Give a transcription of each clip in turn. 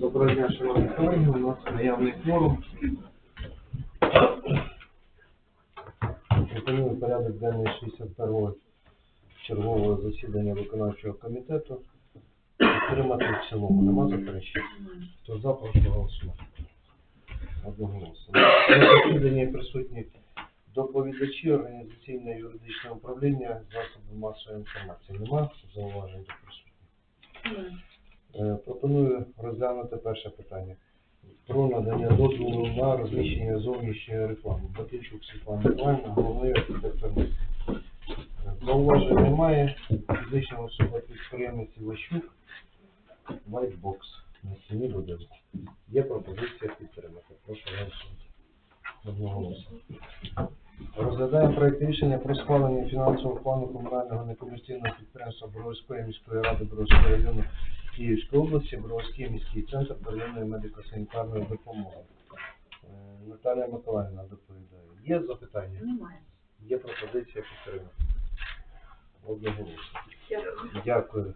Доброго дня, шановні колеги. У нас наявний форум. Пропоную порядок денний 61-го чергового засідання виконавчого комітету. Підтримати в цілому. Нема заперечень? Хто за, прошу голосувати. Одноголосно. На засіданні присутні доповідачі організаційне юридичне управління засобів масової інформації. Нема зауважень до присутніх? Е, Пропоную розглянути перше питання про надання дозволу на розміщення зовнішньої реклами. Батичук Світлана Миколаївна, головний архітектор міста. Е, Зауважень немає. Фізична особа підприємець Іващук, Whitebox на стіні будинку. Є пропозиція підтримати. Прошу голосувати. Одноголосно. Розглядаємо проект рішення про схвалення фінансового плану комунального некомерційного підприємства Боровської міської ради Боровського району Київської області, Боровський міський центр первинної медико-санітарної допомоги. Е, Наталія Миколаївна доповідає. Є запитання? Немає. Є пропозиція підтримати. Одноголосно. Дякую.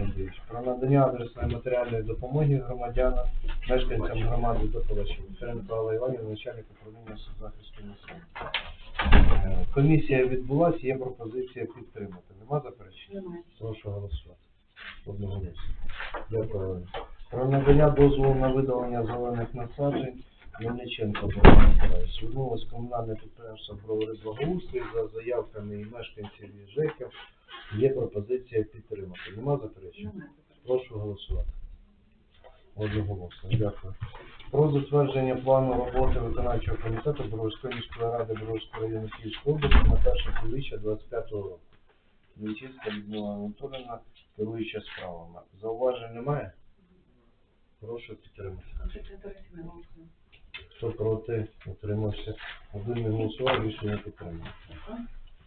Андрійович. Про надання адресної матеріальної допомоги громадянам, мешканцям громади Дополачів. Ференко Алла Іванівна, начальник управління соцзахисту населення. Комісія відбулася, є пропозиція підтримати. Нема заперечень? Немає. Прошу голосувати. Одноголосно. Дякую. Про надання дозволу на видалення зелених насаджень Мельниченко Богдан Миколаївич. Звернулось комунальне підприємство Бровари Благоустрій за заявками і мешканців і ЖЕКів. Є пропозиція підтримати. Нема заперечень? Прошу голосувати. Одноголосно. Дякую. Про затвердження плану роботи виконавчого комітету Боровської міської ради Боровського району Київської області на перше півріччя 25 року. Вінчинська Людмила Анатоліївна, керуюча справами. Зауважень немає? Прошу підтримати. Хто проти, утримався. Один не голосував, рішення підтримано.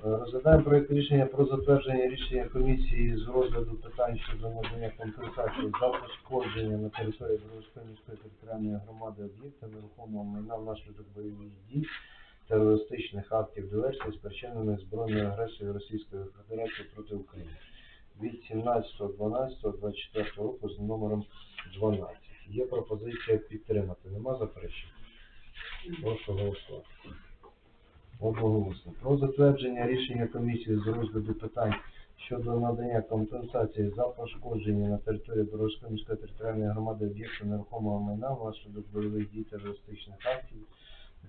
Е, Розглядаємо проект рішення про затвердження рішення комісії з розгляду питань щодо надання компенсації за пошкодження на території Бровської міської територіальної громади об'єкта нерухомого майна внаслідок бойових дій, терористичних актів диверсії, спричинених збройною агресією Російської Федерації проти України від 17.12.24 року з номером 12. Є пропозиція підтримати. Нема заперечень? Прошу голосувати. Одноголосно. Про затвердження рішення комісії з розгляду питань щодо надання компенсації за пошкодження на території Боровської міської територіальної громади об'єкту нерухомого майна внаслідок бойових дій терористичних актів,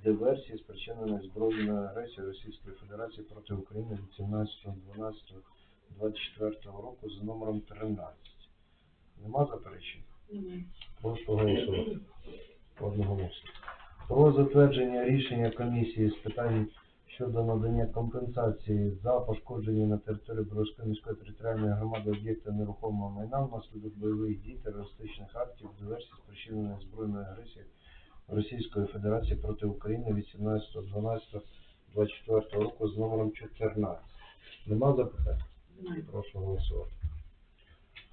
диверсії, спричинених збройною агресією Російської Федерації проти України від 17.12.24 року за номером 13. Нема заперечень? Немає. Прошу голосувати. Одноголосно. Про затвердження рішення комісії з питань щодо надання компенсації за пошкодження на території Боровської міської територіальної громади об'єкта нерухомого майна внаслідок бойових дій, терористичних актів, диверсій, спричинених збройною агресією Російської Федерації проти України від 17.12.24 року з номером 14. Нема запитань? Прошу голосувати.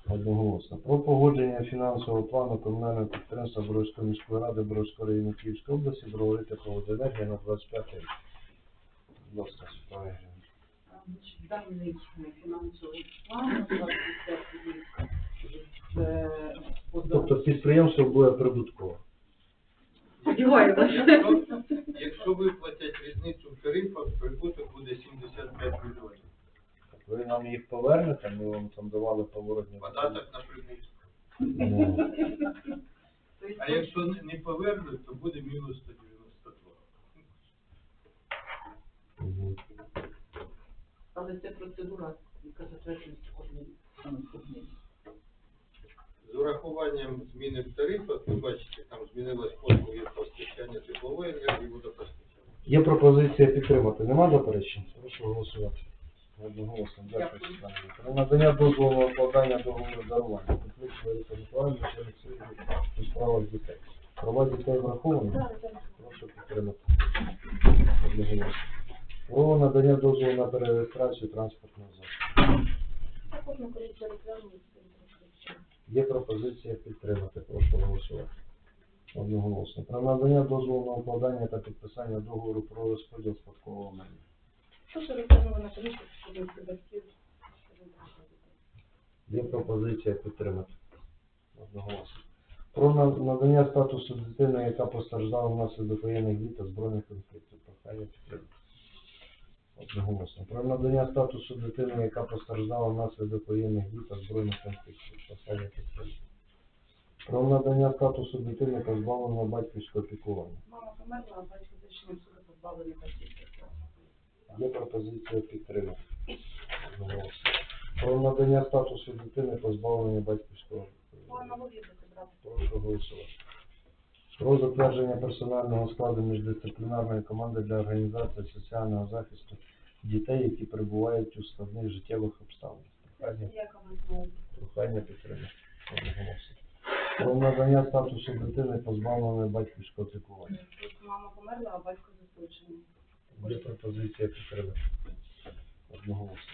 Одноголосно. Про погодження фінансового плану комунального підприємства Боровської міської ради Боровського району Київської області Бровари тепловоденергія на 25 рік. Будь ласка, Світлана. Даний фінансовий план 25 рік е, Тобто підприємство буде прибуткове. Сподіваємося. Якщо виплатять різницю в тарифах, прибуток буде 75 мільйонів. Ви нам їх повернете, ми вам там давали поворотні. Податок на прибуток. Ну, А якщо не- не повернуть, то буде мінус 192. мгм. Але це процедура, яка затверджується кожен наступний. Урахуванням зміни в тарифах, ви бачите, там змінилось послуги постачання теплової енергії, водопостачання. Є пропозиція підтримати. Нема заперечень? Прошу голосувати. Одноголосно. Дякую. Світлана надання дозволу на укладання договору дарування. Конфлікт Лариса Миколаївна, начальник служби у справах дітей. Права дітей враховані? Прошу підтримати. Одноголосно. Про надання дозволу на перереєстрацію транспортного засобу. Також на розглянули це. Є пропозиція підтримати. Прошу голосувати. Одноголосно. Про надання дозволу на укладання та підписання договору про розподіл спадкового майна. Також розглянули на комісії щодо батьків. Є пропозиція підтримати. Одноголосно. Про надання статусу дитини, яка постраждала внаслідок воєнних дій та збройних конфліктів. Прохання підтримати. Одноголосно. Про надання статусу дитини, яка постраждала внаслідок воєнних дій та збройних конфліктів. Про надання статусу дитини позбавленого батьківського піклування. Мама померла, а батько рішенням суду позбавлений батьківських прав. Є пропозиція підтримати. Одноголосно. Про надання статусу дитини позбавлення батьківського піклування. Прошу голосувати. Про затвердження персонального складу міждисциплінарної команди для організації соціального захисту дітей, які перебувають у складних життєвих обставинах. Прохання, прохання підтримати. Про надання статусу дитини позбавленої батьківського піклування. Мама померла, а батько засуджений. Є пропозиція підтримати. Одноголосно.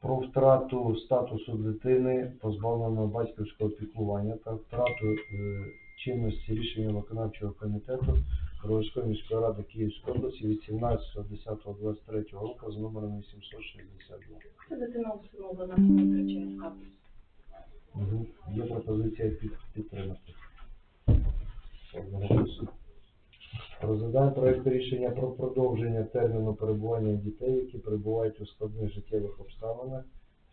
Про втрату статусу дитини, позбавленого батьківського піклування та втрату е, чинності рішення виконавчого комітету Броварської міської ради Київської області від 17.10.23 року з номером 862. Це дитина усиновлена, не втрачає. Угу. Є пропозиція під, підтримати. Розглядає проект рішення про продовження терміну перебування дітей, які перебувають у складних життєвих обставинах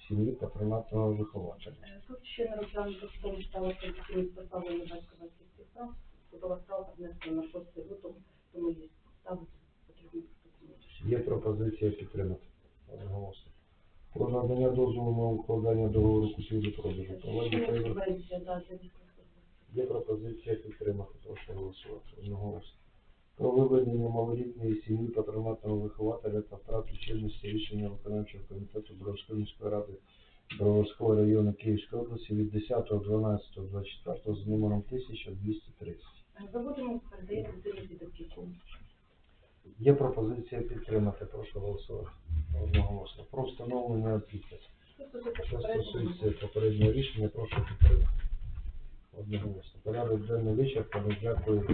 сім'ї патронатного вихователя. Е, Тут ще не розглянуто в тому стало конституційність позбавлення батька батьківських прав. Судова справа внесена на 6 лютого, тому є підстави потрібно поступити. Є пропозиція підтримати. Одноголосно. Про надання дозволу на укладання договору для військовослужбовців. Є пропозиція підтримати, прошу голосувати. Одноголосно. Про виведення малолітньої сім'ї патронатного вихователя та втрату чинності рішення виконавчого комітету Броварської міської ради Броварського району Київської області від 10.12.24 з номером 1230. Е, Заводимо, передаємо під опіку. Є пропозиція підтримати, прошу голосувати. Одноголосно. Про встановлення опіки. Що стосується попереднього рішення, прошу підтримати. Одноголосно. Порядок денний вичерпаний. Дякую.